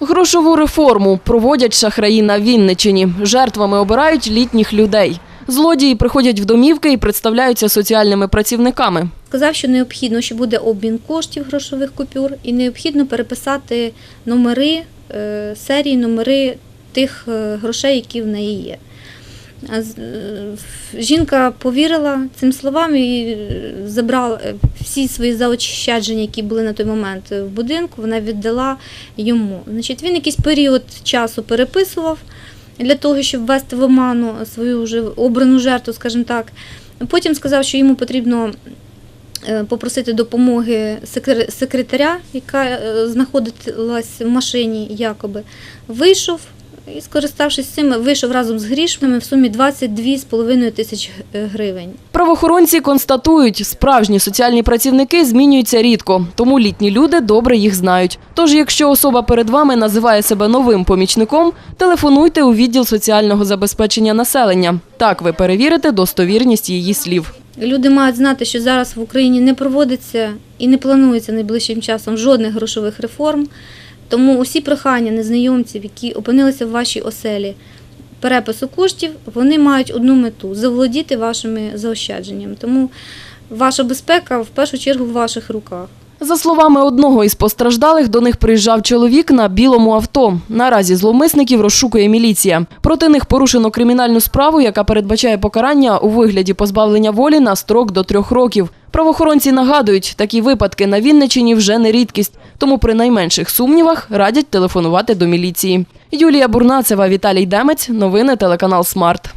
Грошову реформу проводять шахраї на Вінничині. Жертвами обирають літніх людей. Злодії приходять в домівки і представляються соціальними працівниками. Сказав, що необхідно, що буде обмін коштів грошових купюр, і необхідно переписати номери, е, серії, номери тих е, грошей, які в неї є. Е, Жінка повірила цим словам і е, забрала е, всі свої заощадження, які були на той момент в будинку, вона віддала йому. Значить, він якийсь період часу переписував для того, щоб ввести в оману свою вже обрану жертву, скажімо так. Потім сказав, що йому потрібно попросити допомоги секре- секретаря, яка знаходилась в машині якоби. Вийшов і, скориставшись цим, вийшов разом з грішми в сумі 22,5 тисяч е, гривень. Правоохоронці констатують, справжні соціальні працівники змінюються рідко, тому літні люди добре їх знають. Тож, якщо особа перед вами називає себе новим помічником, телефонуйте у відділ соціального забезпечення населення. Так ви перевірите достовірність її слів. Люди мають знати, що зараз в Україні не проводиться і не планується найближчим часом жодних грошових реформ. Тому усі прохання незнайомців, які опинилися в вашій оселі, перепису коштів, вони мають одну мету заволодіти вашими заощадженнями. Тому ваша безпека в першу чергу в ваших руках. За словами одного із постраждалих, до них приїжджав чоловік на білому авто. Наразі зловмисників розшукує міліція. Проти них порушено кримінальну справу, яка передбачає покарання у вигляді позбавлення волі на строк до трьох років. Правоохоронці нагадують, такі випадки на Вінничині вже не рідкість, тому при найменших сумнівах радять телефонувати до міліції. Юлія Бурнацева, Віталій Демець. Новини телеканал Смарт.